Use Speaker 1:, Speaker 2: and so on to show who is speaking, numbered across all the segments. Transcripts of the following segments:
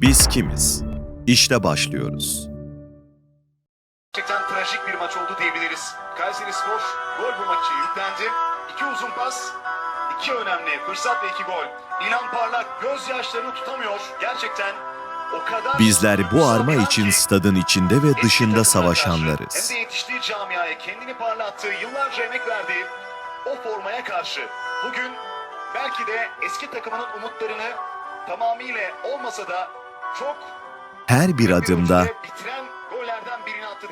Speaker 1: Biz kimiz? İşte başlıyoruz.
Speaker 2: Gerçekten trajik bir maç oldu diyebiliriz. Kayseri Spor gol bulmak için yüklendi. İki uzun pas, iki önemli fırsat ve iki gol. İlhan Parlak gözyaşlarını tutamıyor. Gerçekten o kadar...
Speaker 1: Bizler bu arma için stadın içinde ve dışında savaşanlarız.
Speaker 2: Hem de yetiştiği camiaya kendini parlattığı, yıllarca emek verdiği o formaya karşı bugün belki de eski takımının umutlarını tamamıyla olmasa da
Speaker 1: Her bir adımda,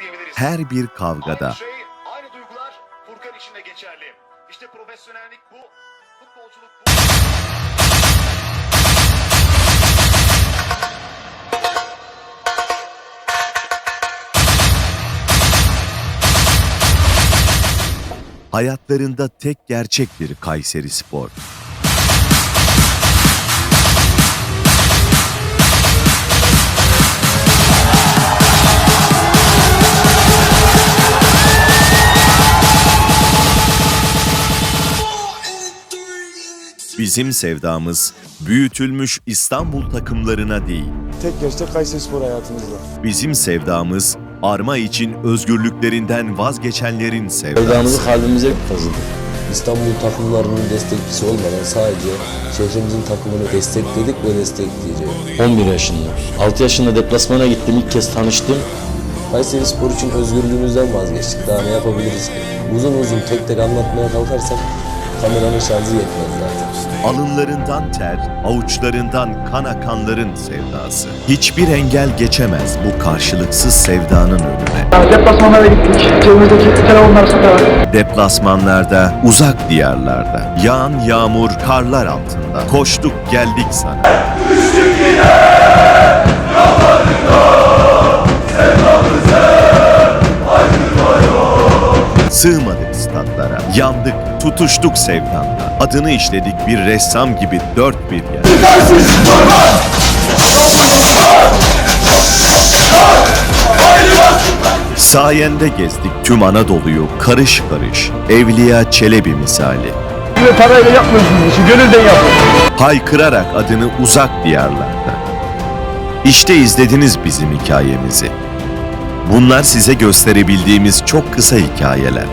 Speaker 2: diyebiliriz.
Speaker 1: her bir kavgada,
Speaker 2: Aynı şey, aynı duygular Furkan için de geçerli. İşte profesyonellik bu, futbolculuk bu.
Speaker 1: hayatlarında tek gerçektir Kayseri Spor. Bizim sevdamız büyütülmüş İstanbul takımlarına değil.
Speaker 3: Tek gerçek Kayseri Spor hayatımızda.
Speaker 1: Bizim sevdamız arma için özgürlüklerinden vazgeçenlerin sevdası.
Speaker 4: Sevdamızı kalbimize kazıdık. İstanbul takımlarının destekçisi olmadan sadece şehrimizin takımını destekledik ve destekleyeceğiz. 11 yaşında. 6 yaşında deplasmana gittim ilk kez tanıştım. Kayseri Spor için özgürlüğümüzden vazgeçtik. Daha ne yapabiliriz ki? Uzun uzun tek tek anlatmaya kalkarsak kameranın şarjı yetmez zaten.
Speaker 1: Alınlarından ter, avuçlarından kan akanların sevdası. Hiçbir engel geçemez bu karşılıksız sevdanın önüne.
Speaker 5: Deplasmanlara gittik. Cebimizdeki telefonlar sıkar.
Speaker 1: Deplasmanlarda, uzak diyarlarda, yağan yağmur, karlar altında koştuk geldik sana. Sığmadık statlara, yandık, tutuştuk sevdanla. Adını işledik bir ressam gibi dört bir yer. Sayende gezdik tüm Anadolu'yu karış karış, Evliya Çelebi misali.
Speaker 5: Size parayla yapmıyorsunuz işi. Gönülden yapın.
Speaker 1: Haykırarak adını uzak diyarlarda. İşte izlediniz bizim hikayemizi. Bunlar size gösterebildiğimiz çok kısa hikayeler.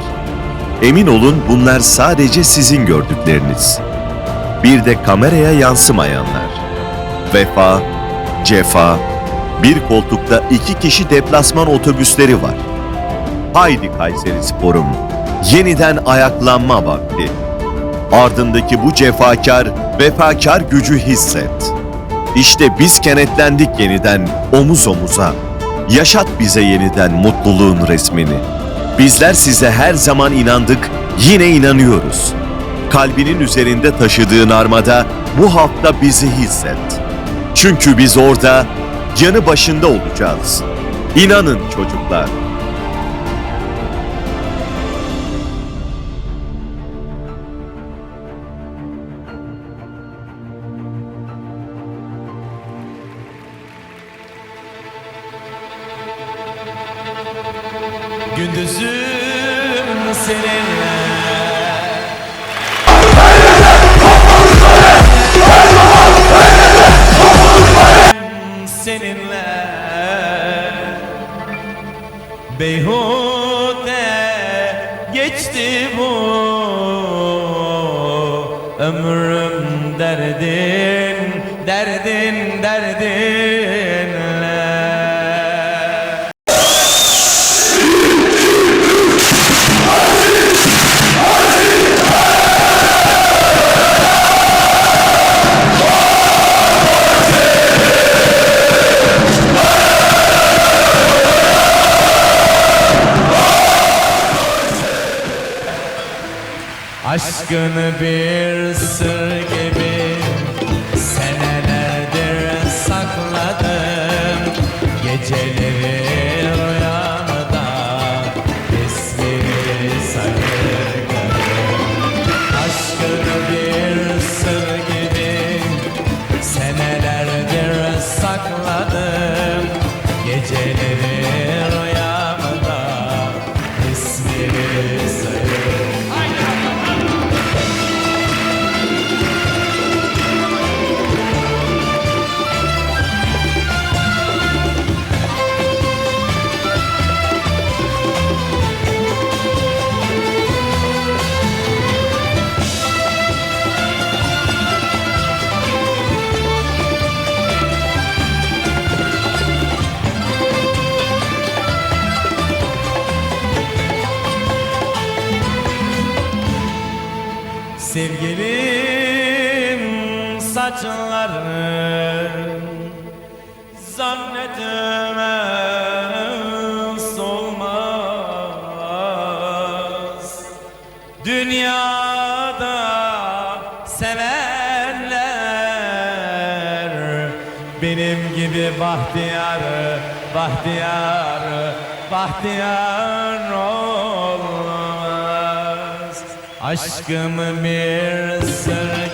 Speaker 1: Emin olun bunlar sadece sizin gördükleriniz. Bir de kameraya yansımayanlar. Vefa, cefa, bir koltukta iki kişi deplasman otobüsleri var. Haydi Kayseri Sporum, yeniden ayaklanma vakti. Ardındaki bu cefakar, vefakar gücü hisset. İşte biz kenetlendik yeniden omuz omuza. Yaşat bize yeniden mutluluğun resmini. Bizler size her zaman inandık, yine inanıyoruz. Kalbinin üzerinde taşıdığın armada bu hafta bizi hisset. Çünkü biz orada yanı başında olacağız. İnanın çocuklar.
Speaker 6: Gündüzüm seninle. Seninle. Beyhude geçti bu Ömrüm derdin, derdin, derdinle Aşkını bir sır gibi senelerdir sakladım. Geceleri rüyamda ismini saklarım Aşkını bir sır gibi senelerdir sakladım. Geceleri rüyamda ismini Sevgilim saçları Zannetme solmaz. Dünyada sevenler Benim gibi bahtiyarı, bahtiyarı, bahtiyar ol. Aşkımı bir sır